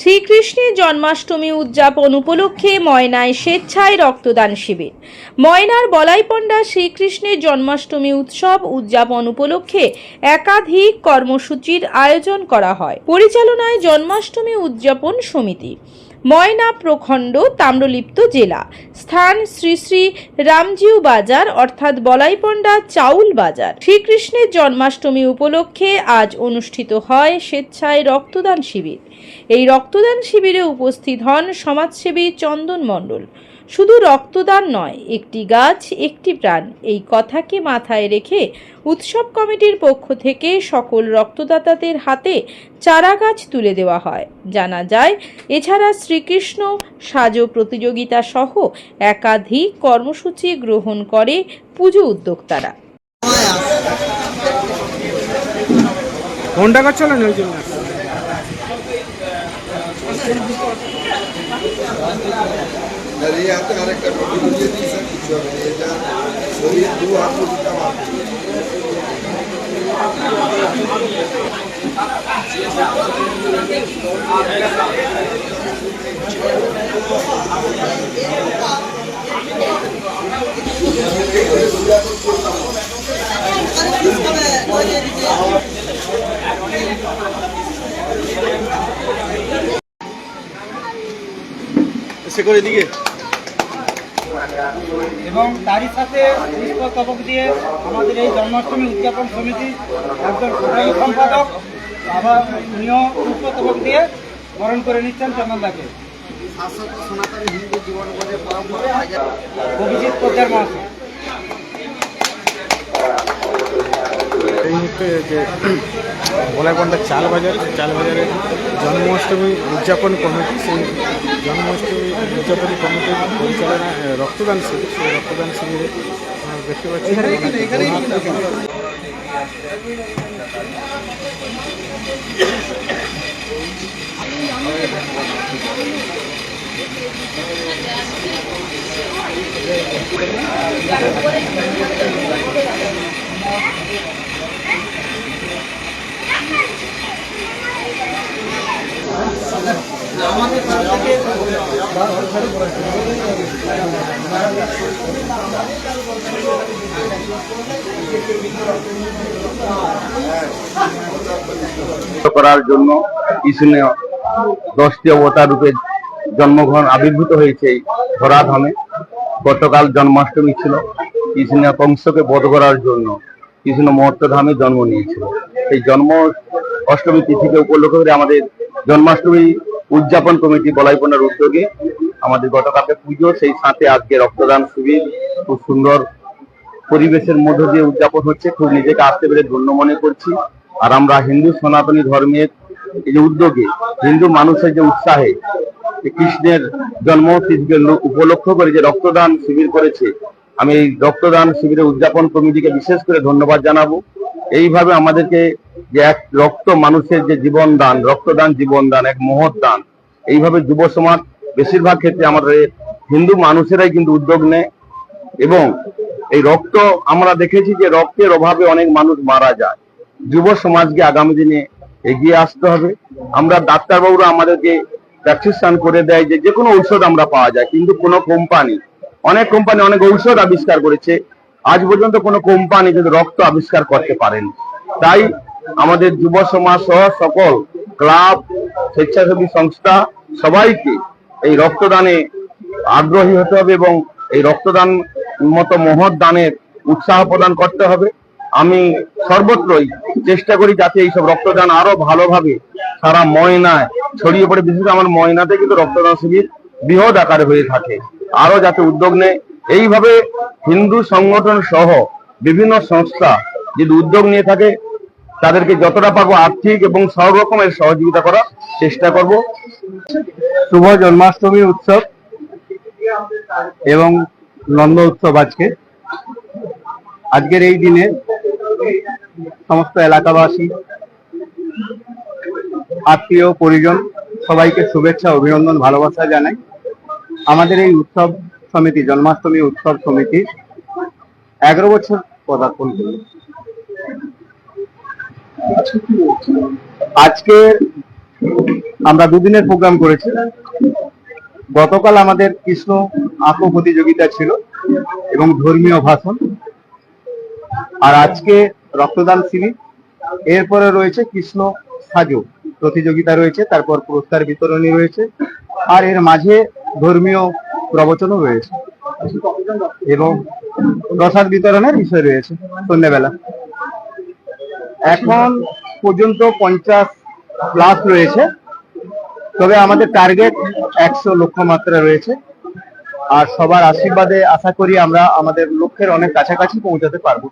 শ্রীকৃষ্ণের জন্মাষ্টমী উদযাপন উপলক্ষে ময়নায় স্বেচ্ছায় রক্তদান শিবির। ময়নার বলাইপণ্ডা শ্রীকৃষ্ণের জন্মাষ্টমী উৎসব উদযাপন উপলক্ষে একাধিক কর্মসূচির আয়োজন করা হয়। পরিচালনায় জন্মাষ্টমী উদযাপন সমিতি। ময়না প্রখণ্ড, তাম্রলিপ্ত জেলা। স্থান শ্রী শ্রী রামজিউ বাজার, অর্থাৎ বলাইপন্ডা চাউল বাজার। শ্রীকৃষ্ণের জন্মাষ্টমী উপলক্ষে আজ অনুষ্ঠিত হয় স্বেচ্ছায় রক্তদান শিবির। এই রক্তদান শিবিরে উপস্থিত হন সমাজসেবী চন্দন মণ্ডল। শুধু রক্তদান নয়, একটি গাছ, একটি প্রাণ। এই কথাকে মাথায় রেখে উৎসব কমিটির পক্ষ থেকে সকল রক্তদাতাদের হাতে চারা গাছ তুলে দেওয়া হয়। জানা যায়, এছাড়া শ্রীকৃষ্ণ সাজো প্রতিযোগিতা সহ একাধিক কর্মসূচি গ্রহণ করে পুজো উদ্যোক্তারা। আর এই হাতে আরেকটা ফটো দিয়ে দিই স্যার কিছু হবে না এটা শরীর দু হাত দিতে আমার সে করে দিকে এবং তারই সাথে পুষ্পস্তবক দিয়ে আমাদের এই জন্মাষ্টমী উদযাপন সমিতি একজন সাধারণ সম্পাদক আবার উনিও পুষ্পস্তবক দিয়ে বরণ করে নিচ্ছেন চন্দনদাকে অভিজিৎ পোদ্দার মহাশয়। এই মুহূর্তে যে বলাইপন্ডা চাল বাজার চাল বাজারে জন্মাষ্টমী উদযাপন কমিটি সেই জন্মাষ্টমী উদযাপন কমিটির পরিচালনায় আহ, রক্তদান শিবির সেই রক্তদান শিবিরে দেখতে পাচ্ছি অনেক করার জন্য কৃষ্ণ দশটি অবতার রূপে জন্মগ্রহণ আবির্ভূত হয়েছে এই ধরাধামে গতকাল জন্মাষ্টমী ছিল। কৃষ্ণ কংসকে বধ করার জন্য কৃষ্ণ মহত্তধামে জন্ম নিয়েছিল। এই জন্ম অষ্টমী তিথিকে উপলক্ষ করে আমাদের জন্মাষ্টমী উদযাপন কমিটি বলাইপনার উদ্যোগে আমাদের গতকালকে পুজো, সেই সাথে আজকে রক্তদান শিবির। খুব সুন্দর পরিবেশের মধ্য দিয়ে উদযাপন হচ্ছে, খুব নিজেকে আসতে পেরে ধন্য মনে করছি। আর আমরা হিন্দু সনাতনী ধর্মের এই যে উদ্যোগে, হিন্দু মানুষের যে উৎসাহে কৃষ্ণের জন্মতিথিকে লো- উপলক্ষ করে যে রক্তদান শিবির করেছে, আমি এই রক্তদান শিবিরের উদযাপন কমিটিকে বিশেষ করে ধন্যবাদ জানাব। এইভাবে আমাদেরকে যে এক রক্ত মানুষের যে জীবন দান রক্তদান জীবন দান এক মহৎ দান, এইভাবে যুব সমাজ বেশিরভাগ ক্ষেত্রে আমাদের হিন্দু মানুষেরাই কিন্তু উদ্যোগ নেয় এবং এই রক্ত, আমরা দেখেছি যে রক্তের অভাবে অনেক মানুষ মারা যায়। যুব সমাজকে আগামী দিনে এগিয়ে আসতে হবে। আমরা ডাক্তারবাবুরা আমাদেরকে প্র্যাকটিসান করে দেয় যে যে কোনো ঔষধ আমরা পাওয়া যায়, কিন্তু কোনো কোম্পানি, অনেক কোম্পানি অনেক ঔষধ আবিষ্কার করেছে। আজ পর্যন্ত কোনো কোম্পানি কিন্তু রক্ত আবিষ্কার করতে পারেন। তাই আমাদের যুব সমাজ সহ সকল ক্লাব, স্বেচ্ছাসেবী সংস্থা সবাইকে এই রক্তদানে আগ্রহী হতে হবে এবং এই রক্তদান মতো মহৎ দানের উৎসাহ প্রদান করতে হবে। আমি সর্বত্রই চেষ্টা করি যাতে এইসব রক্তদান আরও ভালোভাবে সারা ময়নায় ছড়িয়ে পড়ে। বিশেষ আমার ময়নাতে কিন্তু রক্তদান শিবির বৃহৎ আকারে হয়ে থাকে। আরও যাতে উদ্যোগ নেয়। এইভাবে হিন্দু সংগঠন সহ বিভিন্ন সংস্থা যদি উদ্যোগ নিয়ে থাকে, তাদেরকে যতটা পারব আর্থিক এবং সব রকমের সহযোগিতা করার চেষ্টা করব। শুভ জন্মাষ্টমী উৎসব এবং নন্দ উৎসব আজকে। আজকের এই দিনে সমস্ত এলাকাবাসী, আত্মীয়, পরিজন সবাইকে শুভেচ্ছা, অভিনন্দন, ভালোবাসা জানাই। আমাদের এই উৎসব সমিতি, জন্মাষ্টমী উৎসব সমিতি এগারো বছর পদার্পণ করল। আজকে আমরা দুদিনের প্রোগ্রাম করেছি। গতকাল আমাদের কৃষ্ণ আঁকো প্রতিযোগিতা ছিল এবং ধর্মীয় ভাষণ। আর আজকে রক্তদান শিবির। এরপরে রয়েছে কৃষ্ণ সাজো প্রতিযোগিতা রয়েছে, তারপর পুরস্কার বিতরণী রয়েছে, আর এর মাঝে ধর্মীয় প্রবচনও রয়েছে এবং প্রসাদ বিতরণের বিষয় রয়েছে সন্ধ্যাবেলা। এখন পর্যন্ত পঞ্চাশ প্লাস রয়েছে। তবে আমাদের টার্গেট একশো লক্ষ্যমাত্রা রয়েছে। আর সবার আশীর্বাদে আশা করি আমরা আমাদের লক্ষ্যের অনেক কাছাকাছি পৌঁছাতে পারব।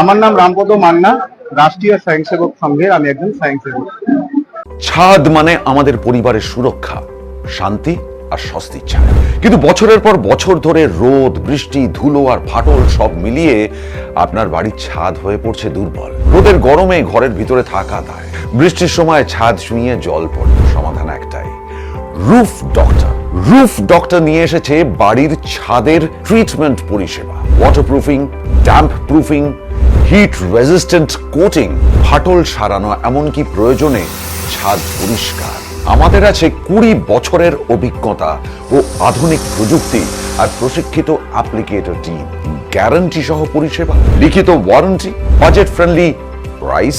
আমার নাম রামপদ মান্না, রাষ্ট্রীয় স্বয়ংসেবক সংঘের, আমি একজন স্বয়ংসেবক। ছাদ মানে আমাদের পরিবারের সুরক্ষা, শান্তি আর স্বস্তির কিন্তু বছরের পর বছর ধরে রোদ, বৃষ্টি, ধুলো আর ফাটল সব মিলিয়ে আপনার বাড়ির ছাদ হয়ে পড়ছে দুর্বল। রোদের গরমে ঘরের ভিতরে থাকা দায়। বৃষ্টির সময় ছাদ ছুঁয়ে জল পড়ে সমাধান একটাই। রুফ ডক্টর রুফ ডক্টর নিয়ে এসেছে বাড়ির ছাদের ট্রিটমেন্ট পরিষেবা। Waterproofing damp proofing heat resistant coating ফাটল সারানো, এমনকি প্রয়োজনে ছাদ পরিষ্কার। আমাদের আছে কুড়ি বছরের অভিজ্ঞতা ও আধুনিক প্রযুক্তি আর প্রশিক্ষিত অ্যাপ্লিকেটর টিম গ্যারান্টি সহ পরিষেবা। লিখিত warranty budget friendly price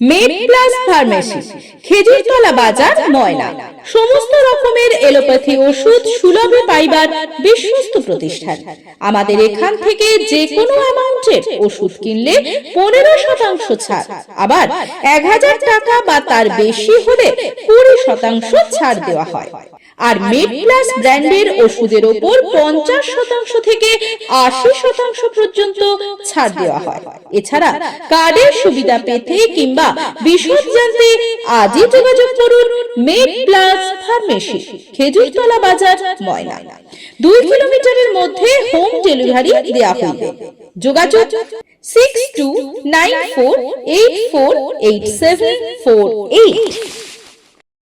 med plus pharmacy Khejurtala Bazar Moyna. সমস্ত রকমের এলোপ্যাথি ওষুধ সুলভে পাইবার বিশ্বস্ত প্রতিষ্ঠান। আমাদের এখান থেকে যে কোনো অ্যামাউন্টের ওষুধ কিনলে পনেরো শতাংশ ছাড়। আবার এক হাজার টাকা বা তার বেশি হলে কুড়ি শতাংশ ছাড় দেওয়া হয়। আর মেড প্লাস ব্র্যান্ডের ওষুধের ওপর পঞ্চাশ শতাংশ থেকে আশি শতাংশ পর্যন্ত ছাড় দেওয়া হয়। এছাড়া কার্ডের সুবিধা পেতে কিংবা বিশদ জানতে আজই যোগাযোগ করুন made plus pharmacy Khejurtala Bazar, ময়না। দুই কিলোমিটারের মধ্যে হোম ডেলিভারি দেওয়া হইবে। যোগাযোগ six two nine four eight four eight seven four eight